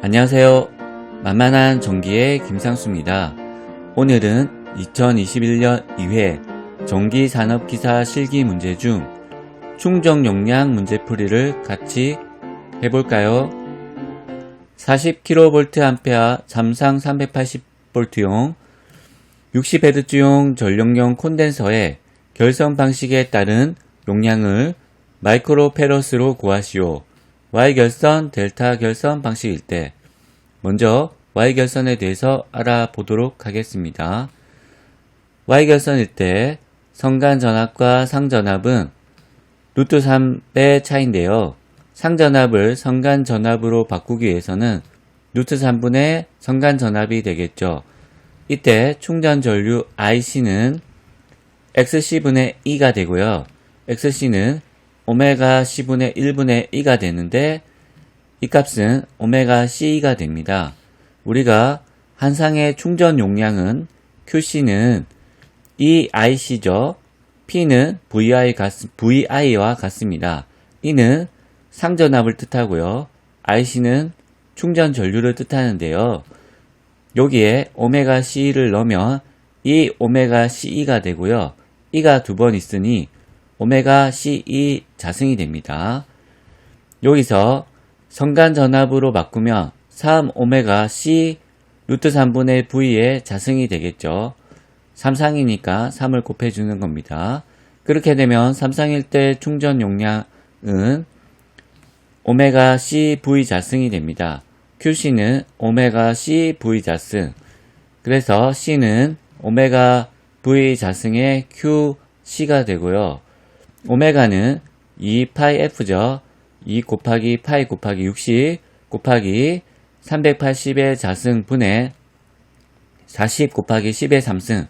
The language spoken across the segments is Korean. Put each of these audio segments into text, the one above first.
안녕하세요. 만만한 전기의 김상수입니다. 오늘은 2021년 2회 전기 산업 기사 실기 문제 중 충전 용량 문제풀이를 같이 해볼까요? 40kVA 잠상 380V용 60Hz용 전력용 콘덴서의 결선 방식에 따른 용량을 마이크로페러스로 구하시오. Y결선, 델타 결선 방식일 때 먼저 Y결선에 대해서 알아보도록 하겠습니다. Y결선일 때 성간 전압과 상전압은 루트 3의 차인데요. 상전압을 성간 전압으로 바꾸기 위해서는 루트 3분의 성간 전압이 되겠죠. 이때 충전 전류 IC는 XC분의 2가 되고요. XC는 오메가 C분의 1분의 2가 되는데 이 값은 오메가 C가 됩니다. 우리가 한 상의 충전 용량은 QC는 이 IC죠. P는 VI 같, VI와 같습니다. 이는 상전압을 뜻하고요. IC는 충전 전류를 뜻하는데요. 여기에 오메가 C를 넣으면 이 오메가 CE가 되고요. 이가 두 번 있으니 오메가 CE 자승이 됩니다. 여기서 성간 전압으로 바꾸면 3 오메가 C 루트 3분의 V의 자승이 되겠죠. 3상이니까 3을 곱해주는 겁니다. 그렇게 되면 3상일 때 충전 용량은 오메가 C V 자승이 됩니다. QC는 오메가 C V 자승. 그래서 C는 오메가 V 자승의 QC가 되고요. 오메가는 2파이 F죠. 2 곱하기 파이 곱하기 60 곱하기 380의 자승 분의 40 곱하기 10의 3승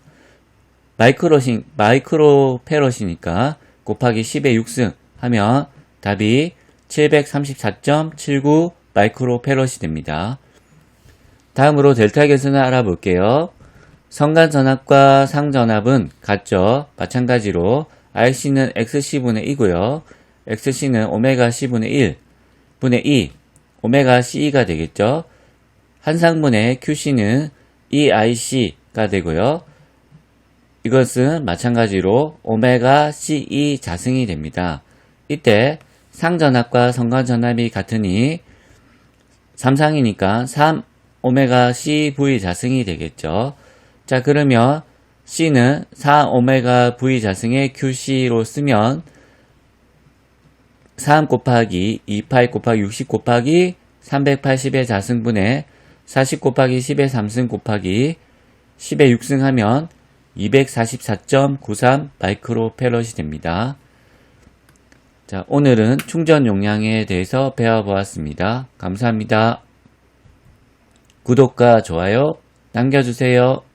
마이크로신, 마이크로 페럿이니까 곱하기 10의 6승 하면 답이 734.79 마이크로 페럿이 됩니다. 다음으로 델타 계수는 알아볼게요. 성간 전압과 상전압은 같죠. 마찬가지로 RC는 XC분의 2고요. XC는 오메가 C분의 1, 분의 2, 오메가 CE가 되겠죠. 한상분의 QC는 EIC가 되고요. 이것은 마찬가지로 오메가 CE 자승이 됩니다. 이때 상전압과 성간전압이 같으니 3상이니까 3 오메가 CV 자승이 되겠죠. 자 그러면 C는 4 오메가 V 자승의 QC로 쓰면 3 곱하기 2파이 곱하기 60 곱하기 380의 자승분의 40 곱하기 10의 3승 곱하기 10의 6승 하면 244.93 마이크로페럿이 됩니다. 자, 오늘은 충전 용량에 대해서 배워보았습니다. 감사합니다. 구독과 좋아요 남겨주세요.